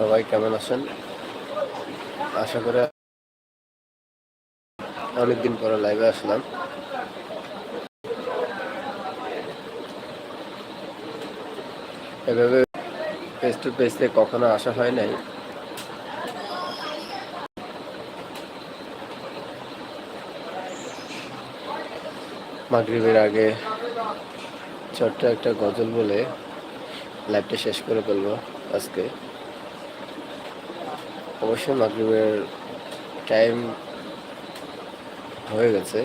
সবাই কেমন আছেন? আশা করে অনেকদিন পরে লাইভে আসলাম। এভাবে ফেস টু ফেসে কখনো আসা হয় নাই। মাগরিবের আগে ছোট্ট একটা গজল বলে লাইভটা শেষ করে ফেলব আজকে। অবশ্যই মাগরিবের টাইম হয়ে গেছে।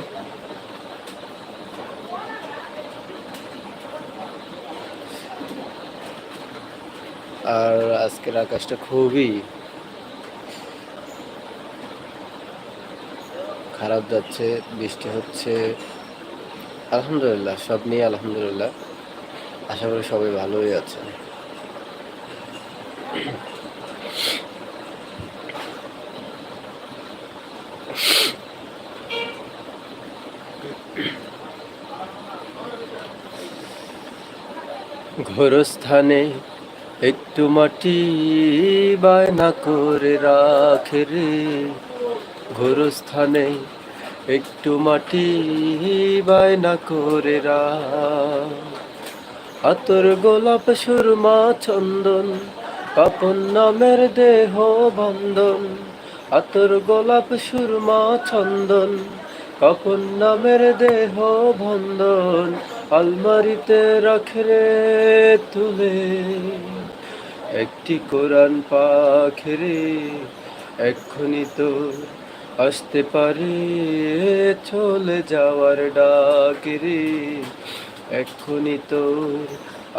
আর আজকের আকাশটা খুবই খারাপ যাচ্ছে, বৃষ্টি হচ্ছে। আলহামদুলিল্লাহ, সব নিয়ে আলহামদুলিল্লাহ। আশা করি সবাই ভালোই আছে। ঘরস্থানে একটু মাটি বায়না করে রাখে রে। ঘরস্থানে একটু মাটি বায়না করে রাখ। আতর গোলাপ, সুরমা, চন্দন, পাপন নামের দেহ বন্ধন। আতর গোলাপ, সুরমা, চন্দন কাপন নামের দেহ বন্ধন আলমারিতে রাখরে তুলে একটি কোরআন পাখরে এক্ষুনি তো আসতে পারে চলে যাওয়ার ডাকেরে। এক্ষুনি তো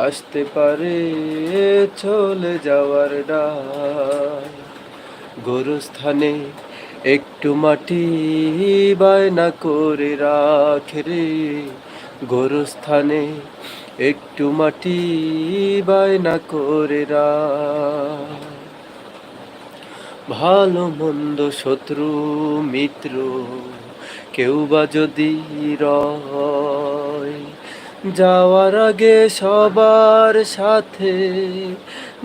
আসতে পারে চলে যাওয়ার ডাক। গোরস্থানে একটু মাটি বায়না করে রাখে রে। গোরস্থানে একটু মাটি বায়না করে রাখ। ভালো মন্দ শত্রু, মিত্র কেউ বা যদি যাওয়ার আগে সবার সাথে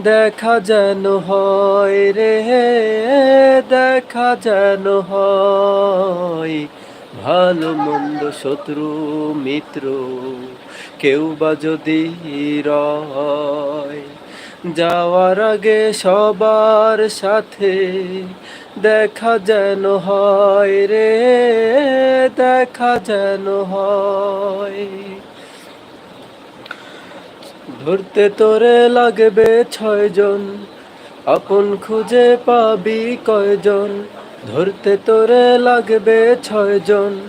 দেখা যেন হয় রে। দেখা যেন হয়। ভালো, মন্দ, শত্রু, মিত্র, কেউ বা যদি যাওয়ার আগে সবার সাথে দেখা যেন হয় রে, দেখা যেন হয়। ধরতে তোরে লাগবে ছয়জন আপন খুঁজে পাবি কয়জন? ধরতে তোরে লাগবে ছয়জন।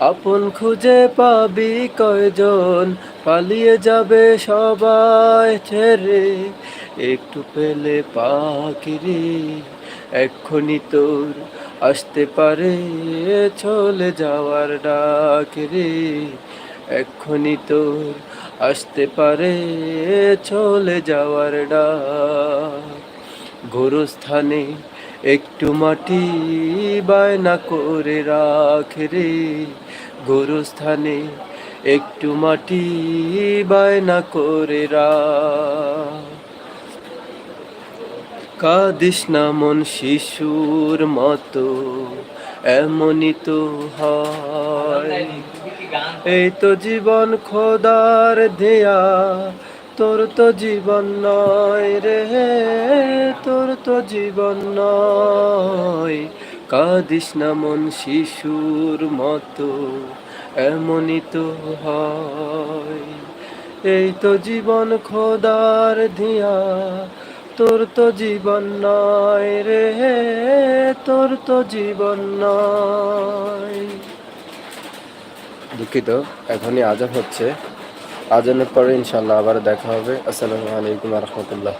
আপন খুঁজে পাবি কয়জন? পালিয়ে যাবে সবাই ছেড়ে। একটু পেলে পাখিরি, এক্ষুনি তোর আসতে পারে চলে যাওয়ার ডাক রে এক্ষুনি তোর আসতে পারে চলে যাওয়ার ডাক। গোরস্থানে একটু মাটি বায়না করে রাখে রে। গোরস্থানে একটু মাটি বায়না করে রাখ কাদিস না মন শিশুর মতো, এমনই তো হয়। এই তো জীবন খোদার দেয়া তোর তো জীবন নয় রে, তোর তো জীবন নয়। কাদিস না মন শিশুর মতো, এমনই তো হয়। এই তো জীবন খোদার ধিয়া, তোর তো জীবন নয় রে, তোর তো জীবন নয়। দুঃখিত, এখনই আজান হচ্ছে। আজানের পরে ইনশাল্লাহ আবার দেখা হবে। আসসালামু আলাইকুম রহমতুল্লাহ।